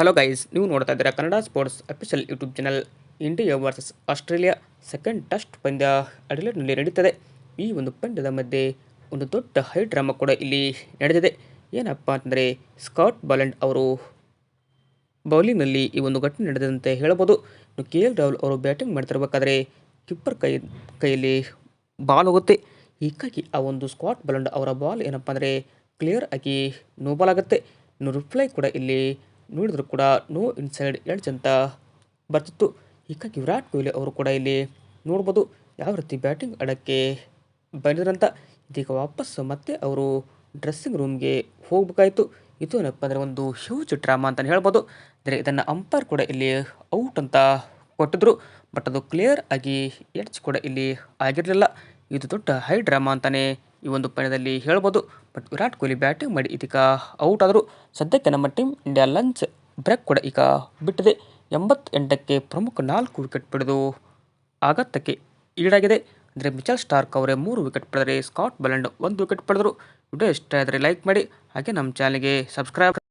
Hello guys ನೀವು ನೋಡ್ತಾ ಇದ್ದೀರಾ Kannada sports official YouTube channel India versus Australia second test ಪಂದ್ಯ ಅಡಿಲೇಡ್ನಲ್ಲಿ ನಡೀತದೆ. ಈ ಒಂದು ಪಂದ್ಯದ ಮಧ್ಯೆ ಒಂದು ದೊಡ್ಡ ಹೈ ಡ್ರಾಮಾ ಕೂಡ ಇಲ್ಲಿ ನಡೆದಿದೆ. ಏನಪ್ಪ ಅಂತಂದರೆ ಸ್ಕಾಟ್ ಬಾಲೆಂಡ್ ಅವರು ಬೌಲಿಂಗ್ನಲ್ಲಿ ಈ ಒಂದು ಘಟನೆ ನಡೆದಂತೆ ಹೇಳ್ಬೋದು ಕೆ ಎಲ್ ರಾಹುಲ್ ಅವರು ಬ್ಯಾಟಿಂಗ್ ಮಾಡ್ತಿರ್ಬೇಕಾದ್ರೆ ಕಿಪ್ಪರ್ ಕೈ, ಕೈಯಲ್ಲಿ ಬಾಲ್ ಹೋಗುತ್ತೆ. ಹೀಗಾಗಿ ಆ ಒಂದು ಸ್ಕಾಟ್ ಬಲಂಡ್ ಅವರ ಬಾಲ್ ಏನಪ್ಪ ಅಂದರೆ ಕ್ಲಿಯರ್ ಆಗಿ ನೋ ಬಾಲ್ ಆಗುತ್ತೆ. ರಿಪ್ಲೈ ಕೂಡ ಇಲ್ಲಿ ನೋಡಿದ್ರು ಕೂಡ ನೋ ಇನ್ಸೈಡ್ ಎಡ್ಜ್ ಅಂತ ಬರ್ತಿತ್ತು. ಹೀಗಾಗಿ ವಿರಾಟ್ ಕೊಹ್ಲಿ ಅವರು ಕೂಡ ಇಲ್ಲಿ ನೋಡ್ಬೋದು ಯಾವ ರೀತಿ ಬ್ಯಾಟಿಂಗ್ ಆಡೋಕ್ಕೆ ಬಂದಿದ್ರಂತ ಇದೀಗ ವಾಪಸ್ ಮತ್ತೆ ಅವರು ಡ್ರೆಸ್ಸಿಂಗ್ ರೂಮ್ಗೆ ಹೋಗ್ಬೇಕಾಯ್ತು. ಇದು ಏನಪ್ಪ ಅಂದರೆ ಒಂದು ಹ್ಯೂಜ್ ಡ್ರಾಮಾ ಅಂತಲೇ ಹೇಳ್ಬೋದು. ಅಂದರೆ ಇದನ್ನು ಅಂಪೈರ್ ಕೂಡ ಇಲ್ಲಿ ಔಟ್ ಅಂತ ಕೊಟ್ಟಿದ್ರು. ಬಟ್ ಅದು ಕ್ಲಿಯರ್ ಆಗಿ ಎಡ್ಜ್ ಕೂಡ ಇಲ್ಲಿ ಆಗಿರಲಿಲ್ಲ. ಇದು ದೊಡ್ಡ ಹೈ ಡ್ರಾಮಾ ಅಂತಲೇ ಈ ಒಂದು ಪಂದ್ಯದಲ್ಲಿ ಹೇಳ್ಬೋದು. ಬಟ್ ವಿರಾಟ್ ಕೊಹ್ಲಿ ಬ್ಯಾಟಿಂಗ್ ಮಾಡಿ ಇದೀಗ ಔಟ್ ಆದರೂ. ಸದ್ಯಕ್ಕೆ ನಮ್ಮ ಟೀಮ್ ಇಂಡಿಯಾ ಲಂಚ್ ಬ್ರೇಕ್ ಕೂಡ ಈಗ ಬಿಟ್ಟಿದೆ. ಎಂಬತ್ತೆಂಟಕ್ಕೆ ಪ್ರಮುಖ ನಾಲ್ಕು ವಿಕೆಟ್ ಪಡೆದು ಆಗತ್ತಕ್ಕೆ ಈಡಾಗಿದೆ. ಅಂದರೆ ಮಿಚಲ್ ಸ್ಟಾರ್ಕ್ ಅವರೇ ಮೂರು ವಿಕೆಟ್ ಪಡೆದರೆ ಸ್ಕಾಟ್ ಬಲೆಂಡ್ ಒಂದು ವಿಕೆಟ್ ಪಡೆದರು. ವಿಡಿಯೋ ಇಷ್ಟ ಆದರೆ ಲೈಕ್ ಮಾಡಿ. ಹಾಗೆ ನಮ್ಮ ಚಾನಲ್ಗೆ ಸಬ್ಸ್ಕ್ರೈಬ್